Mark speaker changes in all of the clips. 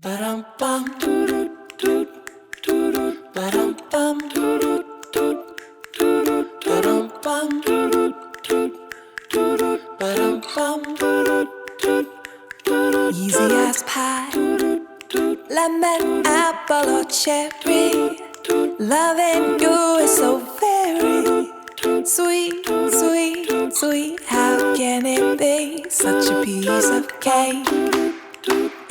Speaker 1: Easy as pie, lemon, apple, or cherry. Loving you is so very sweet, sweet, sweet. How can it be such a piece of cake?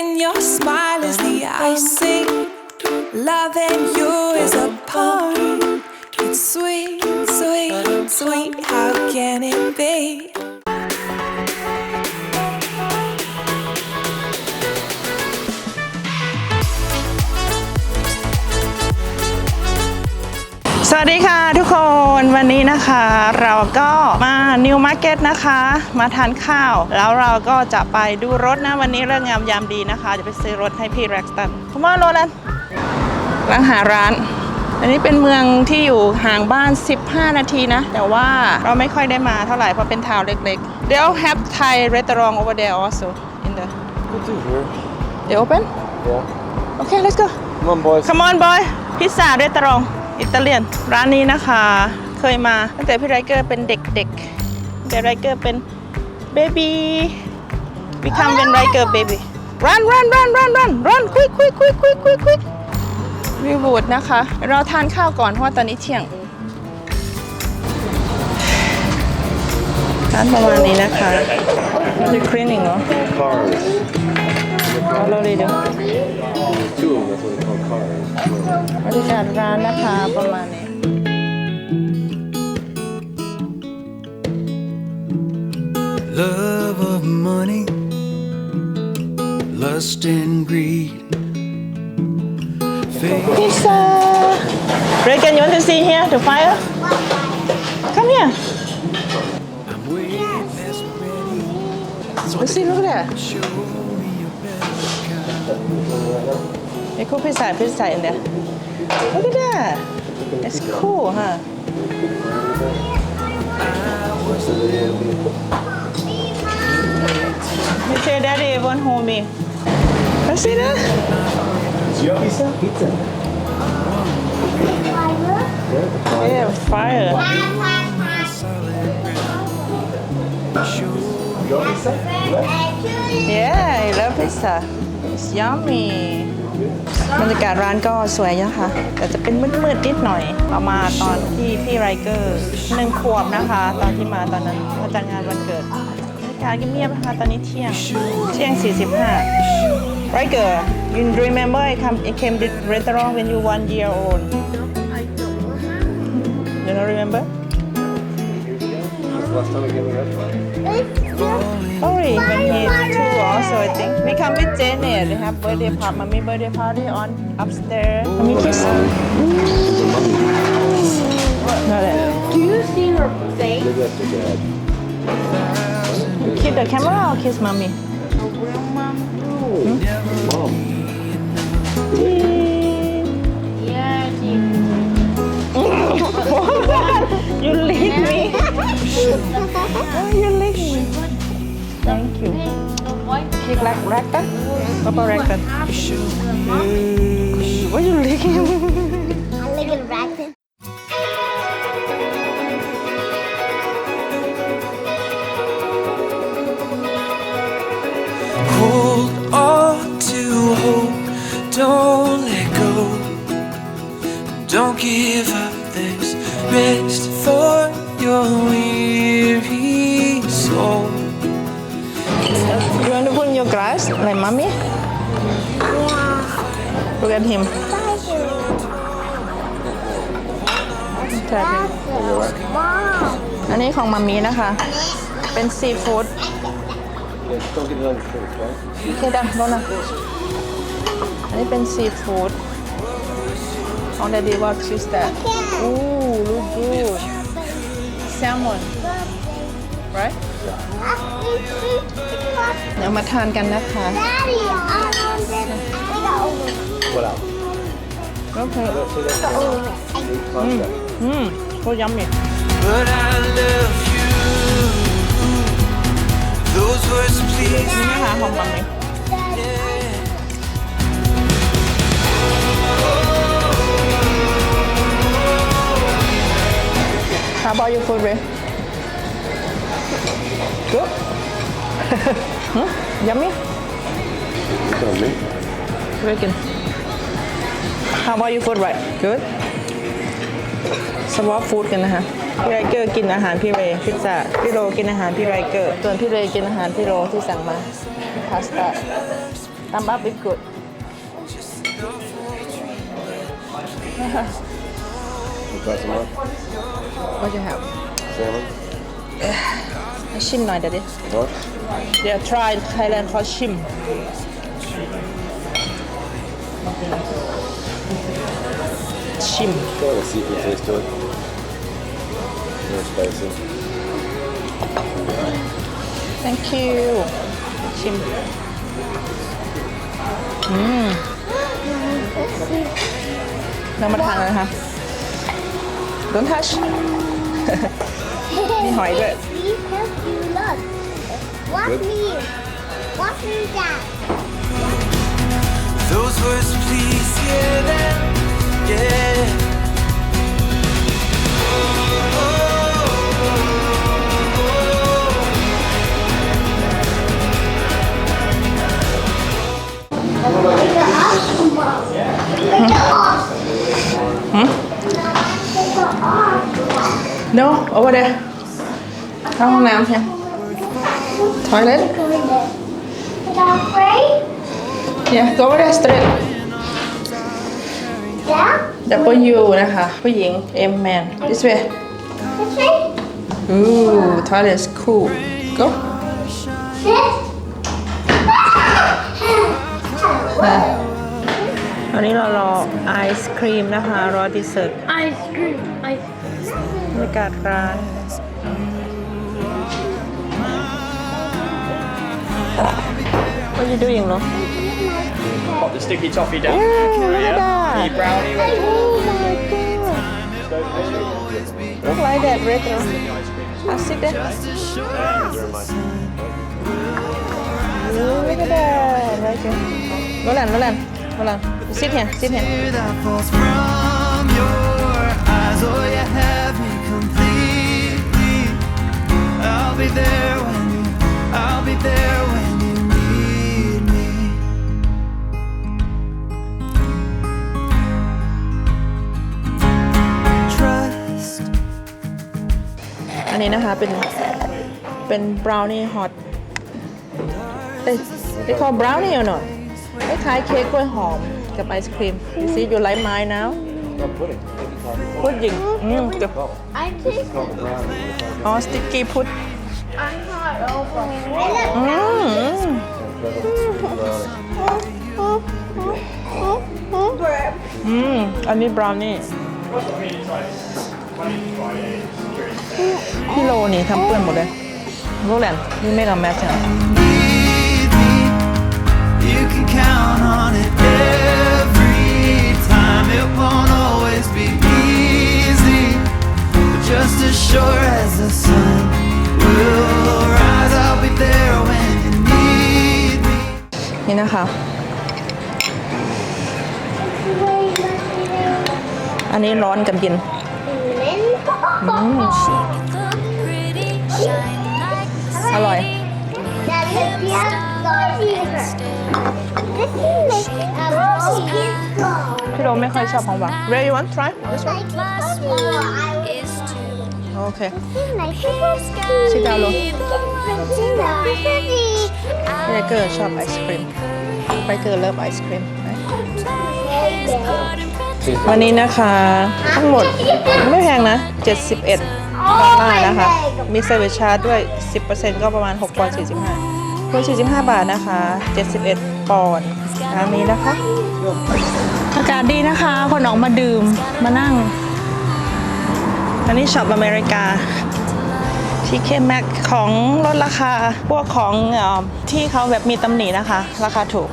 Speaker 1: And your smile is the icing. Loving you is a party. It's sweet, sweet, sweet. How can it be?
Speaker 2: วัสดีค่ะทุกคนวันนี้นะคะเราก็มานิวมาร์เก็ตนะคะ มาทานข้าว แล้วเราก็จะไปดูรถนะ วันนี้เรื่องงามยามดีนะคะ จะไปซื้อรถให้พี่แร็กสตันคุณว่าโรแลนร้านหาร้าน อันนี้เป็นเมืองที่อยู่ห่างบ้าน 15 นาทีนะ แต่ว่าเราไม่ค่อยได้มาเท่าไหร่เพราะเป็นทาวน์เล็กๆ They'll have Thai restaurant over there also in the
Speaker 3: What's in here?
Speaker 2: they open
Speaker 3: Yeah.
Speaker 2: Okay let's go
Speaker 3: Come on, boys.
Speaker 2: Come on boy พิซซ่าเรสตอรอง อิตาเลียนร้านนี้นะคะ เคยมาตั้งแต่พี่ไรเกอร์เป็นเด็กๆแต่ไรเกอร์เป็นเบบี้ become เป็นไรเกอร์เบบี้ run run run run run run quick quick quick quick quick quick รีวูดนะคะ เราทานข้าวก่อนเพราะว่าตอนนี้เที่ยงร้านประมาณนี้นะคะมันจะ cleaning เหรอ เอาเราเลยเดี๋ยว
Speaker 3: Two of them, that's what they call cars.
Speaker 2: บรรยากาศร้านนะคะประมาณนี้
Speaker 4: Love of money, lust and greed. Faith
Speaker 2: Pizza. Regan, you want to see here the fire? Come here.
Speaker 4: I'm way past ready.
Speaker 2: Let's see, look at that. Pizza, pizza in there. Look at that. It's cool, huh? Me say daddy won't. Let's see that.
Speaker 3: Pizza? Pizza.
Speaker 2: Yeah, fire. Yeah, I love pizza. Is yummy. บรรยากาศร้านก็สวยนะคะ แต่จะเป็นมืดๆนิดหน่อยเอามาตอนที่พี่ไรเกอร์หนึ่งขวบนะคะ ตอนที่มาตอนนั้นมาจัดงานวันเกิดบรรยากาศเงียบๆนะคะตอนนี้เที่ยงเที่ยง 45 Riker you remember I come I came to restaurant when you one year old you don't remember
Speaker 3: last time we gave a red flag.
Speaker 2: Sorry, when he's two also, I think. We come with Janet. They have birthday party, mommy birthday party on upstairs. Mommy kiss. Not it.
Speaker 5: Do you see her face?
Speaker 3: Maybe that's your dad.
Speaker 2: Kiss the camera or kiss mommy?
Speaker 3: Mom. Hmm?
Speaker 5: Yeah, she.
Speaker 2: you lick me. oh, you lick me. Thank you.
Speaker 5: What?
Speaker 2: Kick like racket. Papa racket. What are you licking?
Speaker 5: I'm licking racket.
Speaker 2: Look at him. Look at him. อันนี้ของมามีนะคะ เป็นซีฟู้ด
Speaker 3: Yeah, don't get it on your face, right?
Speaker 2: โอเคดังโน่นนะอันนี้เป็นซีฟู้ดของ Daddy what is that Ooh look good salmon right เดี๋ยวมาทานกันนะคะ Okay. So. Mmm, so yummy.
Speaker 4: But I love you. Those words please. How
Speaker 2: about your food, Ray? Good? hmm? Yummy? Yummy. Good. How about your food right good สวอปฟู้ดกันนะคะพี่ไรเกอร์กินอาหารพี่เรย์พิซซ่าพี่โรกินอาหารพี่ไรเกอร์ส่วนพี่เรย์กินอาหารพี่โรที่สั่งมาพาสต้าตามอัพวิกุด
Speaker 3: You got some more?
Speaker 2: What you have
Speaker 3: Salmon?
Speaker 2: ชิมหน่อยเดี๋ยวดิ
Speaker 3: What?
Speaker 2: เดี๋ยว try Thailand ขอชิม ชิม
Speaker 3: Got a seafood taste to it. More spicy.
Speaker 2: thank you ชิม อืมน้ำมาทานเลยนะคะ don't touch มีหอยด้วย
Speaker 5: See, help you look. Watch
Speaker 3: Good.
Speaker 5: me. Watch me down.
Speaker 4: Those words, please hear them. Yeah.
Speaker 5: Like the ox. Like the ox.
Speaker 2: no over there เข้าห้องน้ำเนี่ย toilet
Speaker 5: Not afraid?
Speaker 2: yeah go over there straight
Speaker 5: Yeah?
Speaker 2: W นะคะ ผู้หญิง M man this way
Speaker 5: This way?
Speaker 2: ooh toilet is cool go
Speaker 5: This?
Speaker 2: มา ตอนนี้เรารอไอศครีมนะคะ รอดีเซอร์
Speaker 5: Ice cream. Ice
Speaker 2: บรรยากาศร้าน What are you doing เนาะ
Speaker 6: Pop the sticky toffee down.
Speaker 2: look at that.
Speaker 6: The brownie with
Speaker 2: Oh my god look like that retro I'll sit there Ooh, look at that right there Roland Roland Roland sit here sit here
Speaker 4: that falls from your eyes. Oh, you have me completely. I'll be there when you, I'll be there when you need me. Trust.
Speaker 2: อันนี้นะคะเป็นเป็นบราวนี่ฮอตเอ้ย they call brownie or not คล้ายๆเค้กกล้วยหอมกับไอศครีม you see you like mine now
Speaker 3: No pudding.
Speaker 2: พุดยิงอืมกับ
Speaker 5: I just
Speaker 3: Called the brownie.
Speaker 2: อ๋อสติกกี้พุด
Speaker 5: I'm not over. I
Speaker 2: อืม
Speaker 5: love
Speaker 2: อืม อันนี้บราวนี่พี่โลนี่ทำเปื้อนหมดเลยโรแลนด์นี่ไม่กับแมทใช่ไหม
Speaker 4: need me. You can count on it every time. It won't always be easy, but just as sure as the sun will rise, I'll be there when you need me.
Speaker 2: นี่นะคะ อันนี้ร้อนกับเย็น อร่อย
Speaker 5: Now look, you have This is like a rocky
Speaker 2: พี่โรไม่ค่อยชอบของหวาน Where you want try this one
Speaker 5: Like this one, I was
Speaker 2: โอเค
Speaker 5: like this.
Speaker 2: Sit down, Lo.
Speaker 5: This
Speaker 2: พี่ไเกอร์ชอบไอศครีมไบเกอร์เลิฟไอศครีมวันนี้นะคะทั้งหมดไม่แพงนะ 71ดอลลาร์นะคะ มีเซอร์วิสชาร์จด้วย 10%ก็ประมาณ6 ปอนด์45ปอนด์45 บาทนะคะ 71 ปอนด์ร้านนี้นะคะอากาศดีนะคะ คนออกมาดื่มมานั่ง อันนี้ช็อปอเมริกาที่เคแม็กของลดราคาพวกของเออที่เขาแบบมีตำหนินะคะ ราคาถูก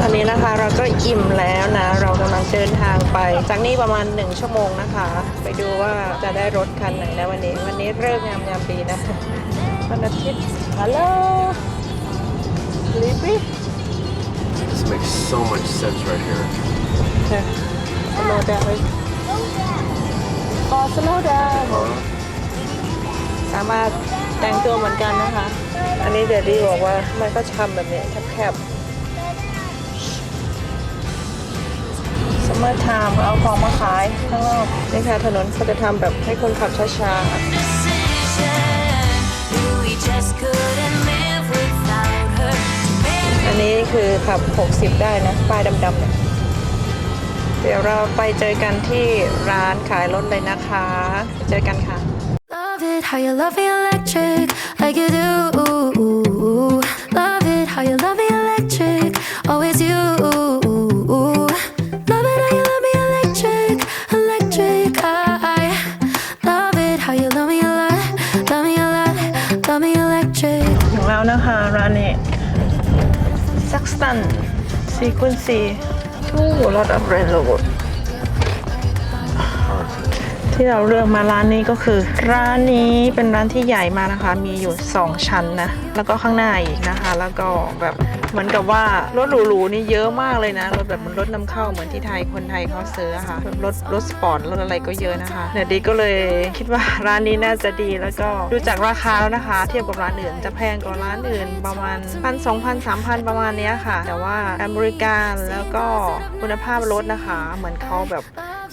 Speaker 2: ตอนนี้นะคะเราก็อิ่มแล้วนะ เรากำลังเดินทางไป จากนี้ประมาณ 1 ชั่วโมงนะคะ ไปดูว่าจะได้รถคันไหนนะวันนี้ วันนี้เริ่มงามยามดีนะวันอาทิตย์ ฮัลโหลลิปปี้
Speaker 3: This makes so much sense right here.
Speaker 2: สโลว์ดาวน์ก็สโลว์ดาวน์
Speaker 3: Huh?
Speaker 2: สามารถแต่งตัวเหมือนกันนะคะ อันนี้เดดดี้บอกว่ามันก็ทำแบบนี้แคบๆซัมเมอร์ไทม์เอาของมาขายข้างนอกนี่ค่ะถนนเขาจะทำแบบให้คนขับช้า
Speaker 1: We
Speaker 2: อันนี้คือขับ 60 ได้นะ ป้ายดำๆเนี่ยเดี๋ยวเราไปเจอกันที่ร้านขายรถเลยนะคะ เจอกันค่ะ
Speaker 1: Love it how you love me electric like you do. Love it how you love
Speaker 2: ซีคูณซีทูรถอั ที่เราเลือกมาร้านนี้ก็คือ ร้านนี้เป็นร้านที่ใหญ่มากนะคะ มีอยู่ 2 ชั้นนะ แล้วก็ข้างหน้าอีกนะคะ แล้วก็แบบเหมือนกับว่ารถหรูๆนี่เยอะมากเลยนะ รถแบบมันรถนำเข้าเหมือนที่ไทยคนไทยเขาซื้อค่ะแบบรถรถสปอร์ตรถอะไรก็เยอะนะคะเดี๋ยดีก็เลยคิดว่าร้านนี้น่าจะดีแล้วก็ดูจากราคาแล้วนะคะ เทียบกับร้านอื่นจะแพงกว่าร้านอื่นประมาณพันสองพันสามพันประมาณเนี้ยค่ะ แต่ว่าการบริการแล้วก็คุณภาพรถนะคะ เหมือนเขาแบบ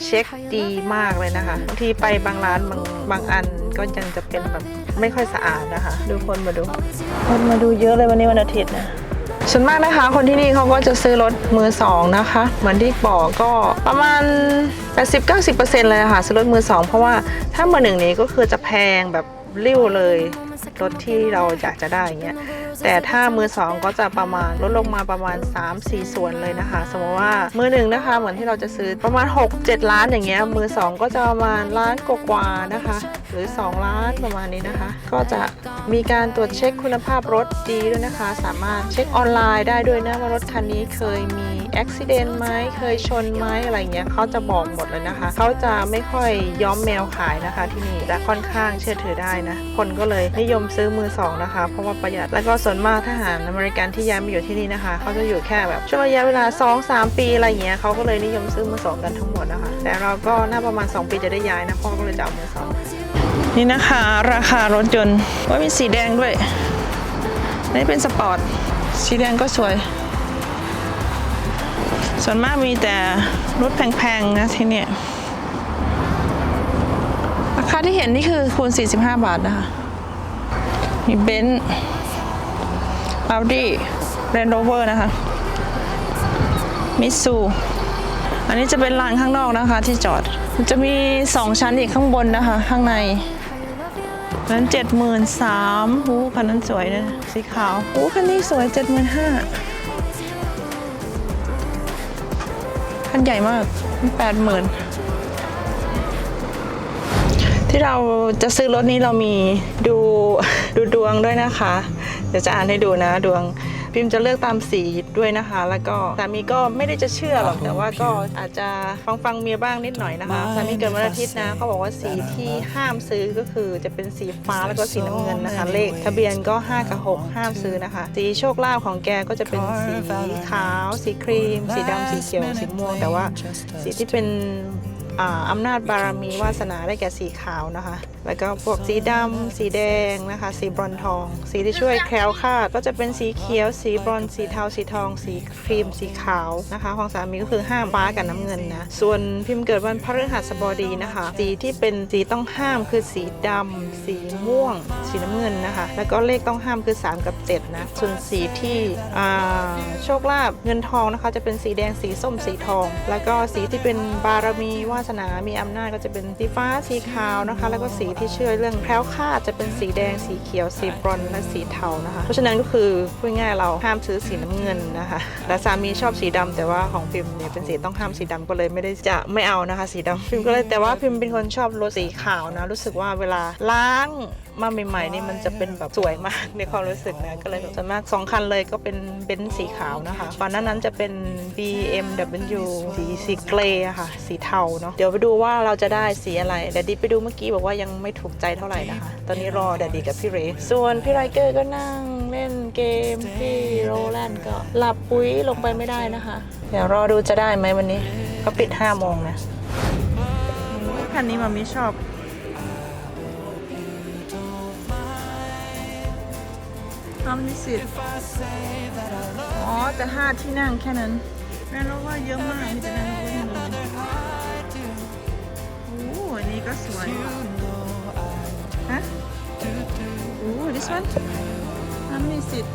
Speaker 2: เช็คดีมากเลยนะคะบางทีไปบางร้านบางบางอันก็ยังจะเป็นแบบไม่ค่อยสะอาดนะคะ ดูคนมาดู คนมาดูเยอะเลยวันนี้วันอาทิตย์นะส่วนมากนะคะ คนที่นี่เขาก็จะซื้อรถมือสองนะคะ เหมือนที่บอกก็ประมาณ 80-90%เลยค่ะซื้อรถมือสองเพราะว่าถ้ามือหนึ่งนี้ก็คือจะแพงแบบ ริ้วเลยรถที่เราอยากจะได้อย่างเงี้ยแต่ถ้ามือสองก็จะประมาณลดลงมาประมาณ 3-4 ส่วนเลยนะคะ สมมติว่ามือหนึ่งนะคะ เหมือนที่เราจะซื้อประมาณ 6-7 ล้านอย่างเงี้ยมือสองก็จะประมาณล้านกว่าๆนะคะ หรือ 2 ล้านประมาณนี้นะคะ ก็จะมีการตรวจเช็คคุณภาพรถดีด้วยนะคะ สามารถเช็คออนไลน์ได้ด้วยนะว่ารถคันนี้เคยมี อุบิเหตุไหมเคยชนไหมอะไรเงี้ยเขาจะบอกหมดเลยนะคะเขาจะไม่ค่อยย้อมแมวขายนะคะ ที่นี่และค่อนข้างเชื่อถือได้นะ คนก็เลยนิยมซื้อมือสองนะคะ เพราะว่าประหยัดแล้วก็ส่วนมากทหารอเมริกันที่ย้ายมาอยู่ที่นี่นะคะเขาจะอยู่แค่แบบช่วงระยะเวลา 2-3 ปีอะไรเงี้ยเขาก็เลยนิยมซื้อมือสองกันทั้งหมดนะคะ แต่เราก็น่าประมาณ 2 ปีจะได้ย้ายนะพ่อก็เลยจะเอามือสองนี่นะคะ ราคารถยนต์ว่ามีสีแดงด้วยนี่เป็นสปอร์ต สีแดงก็สวย ส่วนมากมีแต่รถแพงๆนะที่เนี่ยราคาที่เห็นนี่คือคูณ 45 บาทนะคะ มีเบนซ์อัลดี้เรนโรเวอร์นะคะ มิซู อันนี้จะเป็นลานข้างนอกนะคะที่จอด จะมี 2 ชั้นอีกข้างบนนะคะ ข้างในนั้นเจ็ดหมื่นสามหูคันนั้นสวยนะสีขาวหูคันนี้สวยเจ็ดหมื่นห้า คันใหญ่มากแปดหมื่นที่เราจะซื้อรถนี้เรามีดูดูดวงด้วยนะคะ เดี๋ยวจะอ่านให้ดูนะดวง พิมพ์จะเลือกตามสีด้วยนะคะ แล้วก็สามีก็ไม่ได้จะเชื่อหรอกแต่ว่าก็อาจจะฟังฟังๆเมียบ้างนิดหน่อยนะคะสามีเกิดวันอาทิตย์นะเขาบอกว่าสีที่ห้ามซื้อก็คือจะเป็นสีฟ้าแล้วก็สีน้ำเงินนะคะ เลขทะเบียนก็ 5 กับ 6 ห้ามซื้อนะคะ สีโชคลาภของแกก็จะเป็นสีขาว สีครีม สีดำสีเขียวสีม่วงแต่ว่าสีที่เป็น อำนาจบารมีวาสนาได้แก่สีขาวนะคะ แล้วก็พวกสีดำสีแดงนะคะ สีบรอนทอง สีที่ช่วยแคล้วคลาดก็จะเป็นสีเขียว สีบรอนสีเทาสีทอง สีครีมสีขาวนะคะ ของสามีก็คือห้ามฟ้ากับน้ำเงินนะ ส่วนพิมพ์เกิดวันพฤหัสบดีนะคะ สีที่เป็นสีต้องห้ามคือสีดำสีม่วง สีน้ำเงินนะคะ แล้วก็เลขต้องห้ามคือ 3 กับ7นะส่วนสีที่โชคลาภเงินทองนะคะ จะเป็นสีแดงสีส้มสีทอง แล้วก็สีที่เป็นบารมีวาสนา มีอำนาจก็จะเป็นสีฟ้าสีขาวนะคะ แล้วก็สีที่เชื่อเรื่องแคล้วคลาดจะเป็นสีแดงสีเขียวสีบรอนและสีเทานะคะ เพราะฉะนั้นก็คือพูดง่ายเราห้ามซื้อสีน้ำเงินนะคะและสามีชอบสีดำแต่ว่าของพิมเนี่ยเป็นสีต้องห้ามสีดำก็เลยไม่ได้จะไม่เอานะคะ สีดำพิมก็เลยแต่ว่าพิมเป็นคนชอบรถสีขาวนะรู้สึกว่าเวลาล้าง มาใหม่ๆนี่มันจะเป็นแบบสวยมากในความรู้สึกนะก็เลยแบบส่วนมากสองคันเลยก็เป็นเบนซ์สีขาวนะคะก่อนหน้านั้นจะเป็น BMW สีสีเกรย์อะค่ะ สีเทาเนาะเดี๋ยวไปดูว่าเราจะได้สีอะไรแดดดี้ไปดูเมื่อกี้บอกว่ายังไม่ถูกใจเท่าไหร่นะคะ ตอนนี้รอแดดดี้กับพี่เรย์ส่วนพี่ไรเกอร์ก็นั่งเล่นเกมพี่โรแลนด์ก็หลับปุ๋ยลงไปไม่ได้นะคะ เดี๋ยวรอดูจะได้ไหมวันนี้เขาปิด5โมงนะคันนี้มามิชอบ How many seat อ๋อ แต่ห้าที่นั่งแค่นั้นแม่รู้ว่าเยอะมากมีแต่นั่งรู้ที่นี่โอ้อันนี้ก็สวยฮะโอ้ this one How many seat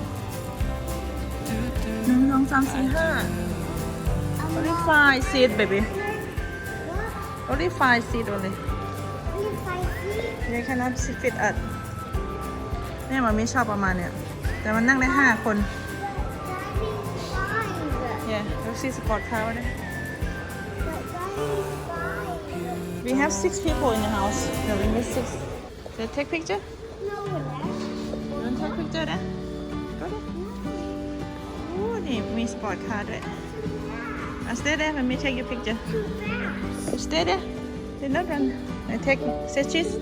Speaker 2: หนึ่งสองสามสี่ห้า only five seat baby only five seat only they cannot fit us เนี่ยมันไม่ชอบประมาณเนี่ย แต่มันนั่งได้ห้าคน yeah แล้วซีสปอร์ตคาร์วะเนี่ย we have six people in the house no we miss six so take picture you want take picture นะ go there โอ้นี่มีสปอร์ตคาร์ด้วย Uh, stay there let me take your picture you stay there do not run I take say cheese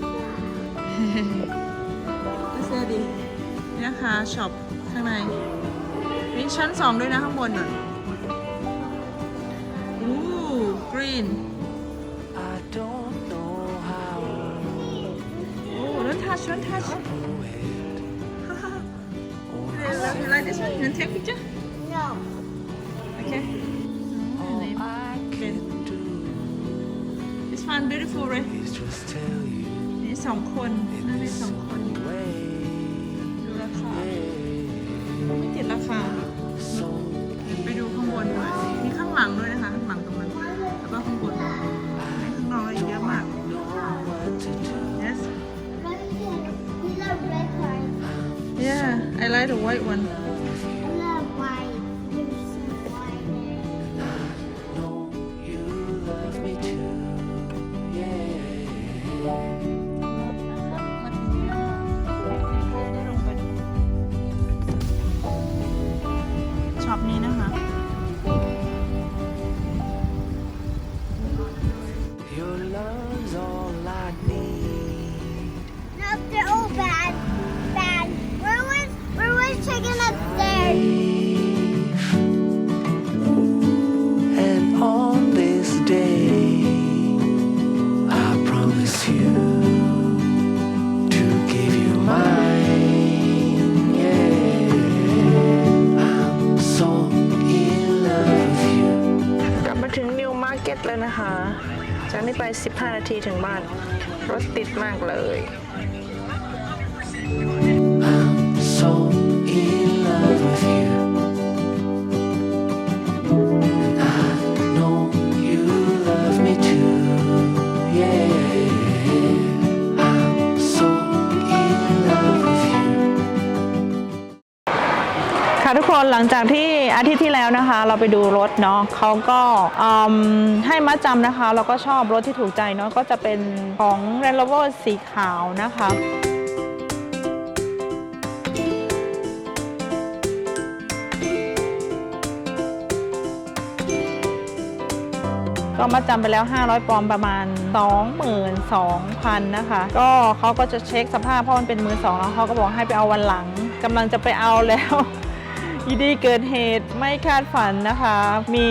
Speaker 2: เสื้อดี นี่นะคะช็อปข้างในมีชั้นสองด้วยนะข้างบนน่ะอู้กรีน
Speaker 4: I don't know how
Speaker 2: โอ้ don't touch don't touch you like you like this one you want take picture
Speaker 5: No.
Speaker 2: okay
Speaker 4: all I can do
Speaker 2: this one beautiful right
Speaker 4: is just tell you
Speaker 2: นี่สองคนนั่นได้สองคน I like the white one แล้วนะคะ จากนี้ไป 15 นาทีถึงบ้าน รถติดมากเลย นหลังจากที่อาทิตย์ที่แล้วนะคะ เราไปดูรถเนาะเขาก็ให้มาจำนะคะ เราก็ชอบรถที่ถูกใจเนาะก็จะเป็นของ Range Rover สีขาวนะคะก็มาจำไปแล้ว 500 ปอนด์ประมาณ 22,000 นะคะ ก็เขาก็จะเช็คสภาพเพราะมันเป็นมือสองแล้วเขาก็บอกให้ไปเอาวันหลังกำลังจะไปเอาแล้ว ยีดีเกิดเหตุไม่คาดฝันนะคะ มี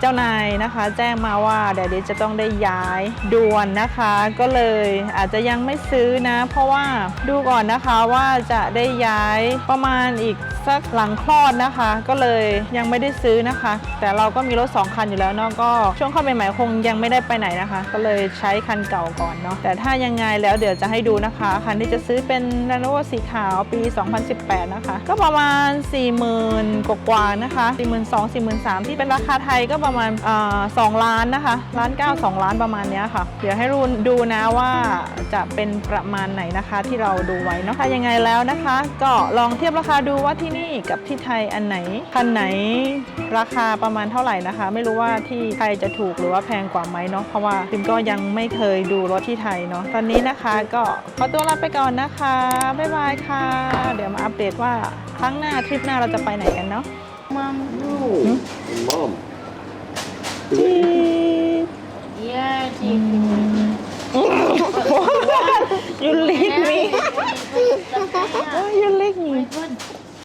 Speaker 2: เจ้านายนะคะ แจ้งมาว่าเดี๋ยวดยวจะต้องได้ย้ายด่วนนะคะ ก็เลยอาจจะยังไม่ซื้อนะ เพราะว่าดูก่อนนะคะว่าจะได้ย้ายประมาณอีกสักหลังคลอดนะคะ ก็เลยยังไม่ได้ซื้อนะคะ แต่เราก็มีรถสองคันอยู่แล้วเนาะก็ช่วงเข้าใหม่ๆคงยังไม่ได้ไปไหนนะคะ ก็เลยใช้คันเก่าก่อนเนาะแต่ถ้ายังไงแล้วเดี๋ยวจะให้ดูนะคะคันที่จะซื้อเป็น r a n o v a สีขาวปี 2018 นะคะ ก็ประมาณ40,000กว่าๆนะคะ42,000 43,000ที่เป็นราคาไทยก็ประมาณอ่า2ล้านนะคะล้าน9 2ล้านประมาณเนี้ยค่ะ เดี๋ยวให้รูนดูนะว่าจะเป็นประมาณไหนนะคะที่เราดูไว้เนาะถ้ายังไงแล้วนะคะ ก็ลองเทียบราคาดูว่าที่นี่กับที่ไทยอันไหนคันไหนราคาประมาณเท่าไหร่นะคะ ไม่รู้ว่าที่ไทยจะถูกหรือว่าแพงกว่าไหมเนาะเพราะว่าพิมก็ยังไม่เคยดูรถที่ไทยเนาะตอนนี้นะคะก็ขอตัวลาไปก่อนนะคะบ๊ายบายค่ะ เดี๋ยวมาอัปเดตว่าครั้งหน้าทริปหน้าเราจะไปไหนกันเนาะมัม
Speaker 3: Mom.
Speaker 2: จี
Speaker 7: Yeah,
Speaker 2: you lick me oh you lick me